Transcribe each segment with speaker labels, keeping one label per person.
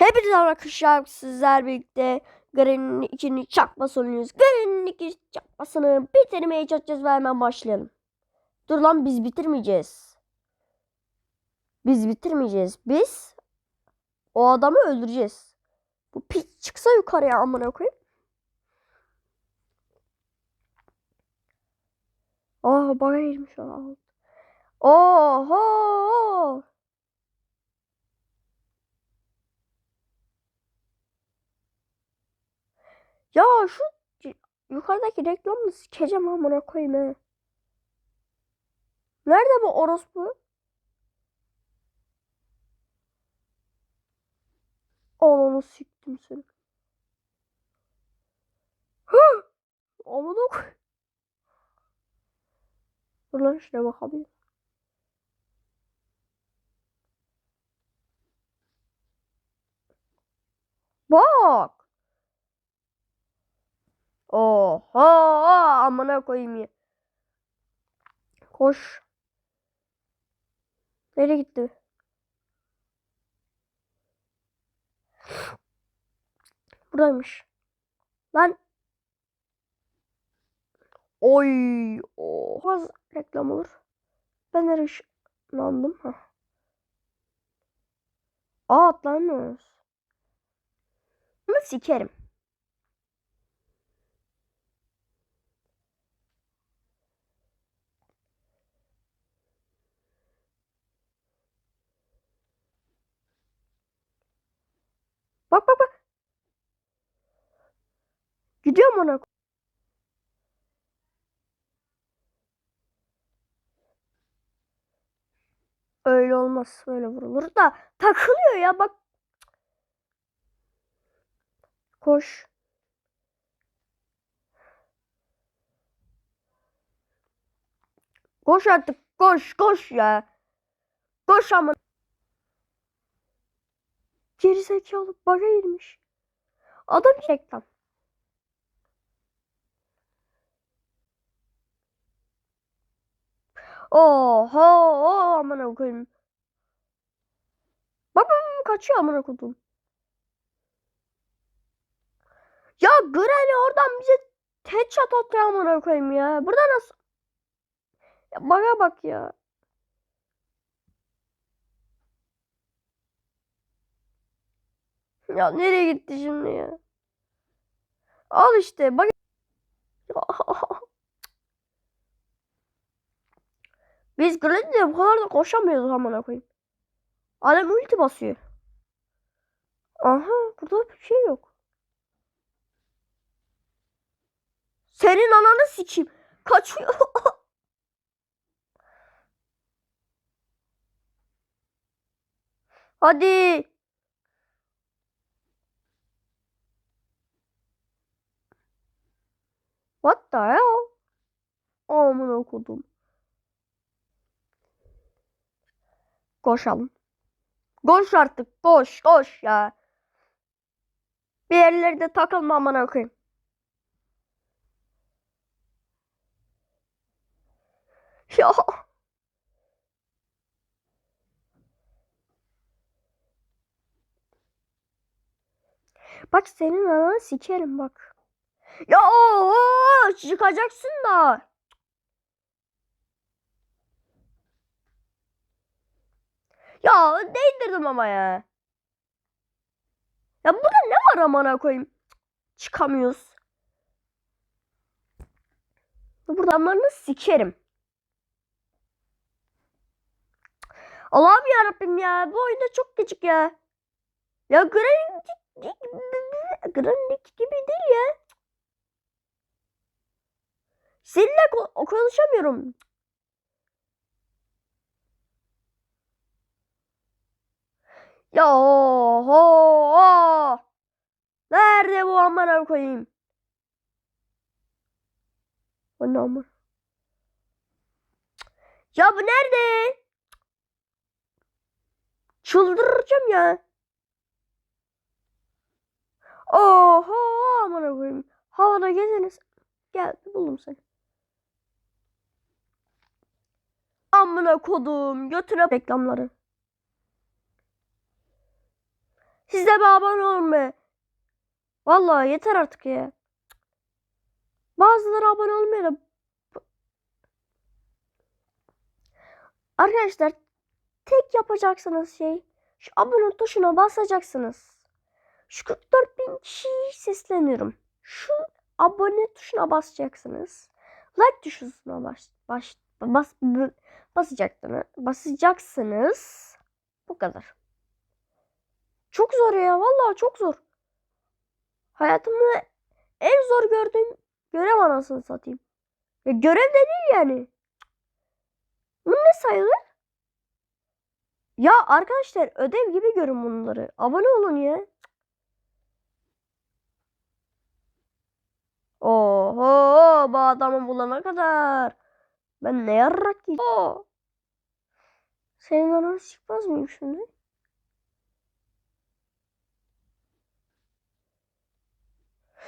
Speaker 1: Hepinize arkadaşlar sizler birlikte Granny'nin ikinci çakması oynuyoruz. Granny'nin ikinci çakmasını bitirmeye çalışacağız ve hemen başlayalım. Dur lan biz bitirmeyeceğiz. Biz bitirmeyeceğiz. Biz o adamı öldüreceğiz. Bu piç çıksa yukarıya amına koyayım. Oh bana girmiş o. Oho. Ya şu yukarıdaki reklamı sikeceğim amına koyayım he. Nerede bu orospu? Ananı siktim seni. Hı! Amına koy. Dur lan şuna bakabilirim. Bak. Oha amına koyayım ya. Koş. Nereye gitti? Buradaymış. Lan. Oy. Oha reklam olur. Ben nereye ışınlandım? Heh. Aa atlamıyoruz. Bunu sikerim. Bak bak bak. Gidiyorum ona. Öyle olmaz. Böyle vurulur da takılıyor ya bak. Koş. Koş artık. Koş koş ya. Koş ama. Zekalı baga girmiş. Adam reklam. Oho amına koyayım. Bak bak bak, kaçıyor amına koydum. Ya Granny oradan bize headshot atıyor amına koyayım ya. Burada nasıl? Ya bana bak ya. Ya nereye gitti şimdi ya? Al işte bak. Biz Granny'le bu kadar da koşamıyoruz amına koyayım. Adam ulti basıyor. Aha burada bir şey yok. Senin ananı sikeyim. Kaçıyor. Hadi. Kodum. Koşalım. Koş artık. Koş. Koş ya. Bir yerlerde takılma amına koyayım. Ya. Bak senin ananı sikerim bak. Ya ooo çıkacaksın da. Ya değdirdim ama ya. Ya burada ne var amına koyayım? Çıkamıyoruz. Burada amanı sikerim. Allah'ım ya Rabbim ya. Bu oyunda çok gıcık ya. Ya Granny Granny gibi değil ya. Seninle ko- konuşamıyorum. Ya oho. Nerede bu amına koyayım? O ne? Ya bu nerede? Çıldıracağım ya. Oho amına koyayım. Havada gezeniz. Geldi buldum seni. Amına kodum götüne reklamları. Siz de olun be. Vallahi yeter artık ya. Bazıları abone olmuyor da. Arkadaşlar tek yapacaksınız şey şu abone tuşuna basacaksınız. Şu 44 bin kişiyi sesleniyorum. Şu abone tuşuna basacaksınız. Like tuşuna bas, bas, b- basacaksınız. Basacaksınız. Bu kadar. Çok zor ya. Vallahi çok zor. Hayatımda en zor gördüğüm görev anasını satayım. Ya görev de değil yani. Bu ne sayılır? Ya arkadaşlar ödev gibi görün bunları. Abone olun ya. Oho bu adamı bulana kadar. Ben ne yarrak yiyeceğim. Senin ananı çıkmaz mıyım şimdi?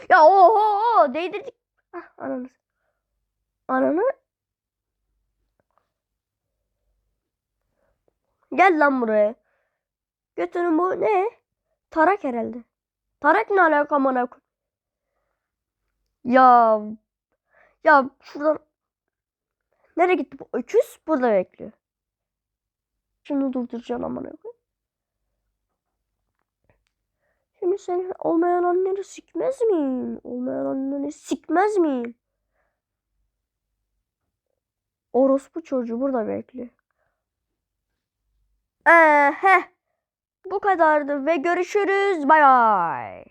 Speaker 1: Ya oho değdirdik. Ah, ananı. Ananı. Gel lan buraya. Götünün bu ne? Tarak herhalde. Tarak ne alaka amına Ya ya şuradan nereye gitti bu öküz? Burada bekliyor. Şunu durduracağım amına koy. Şimdi senin olmayan anneni sikmez miyim? Olmayan anneni sikmez miyim? Orospu çocuğu burada bekliyor. Ee. Bu kadardı ve görüşürüz. Bay bay.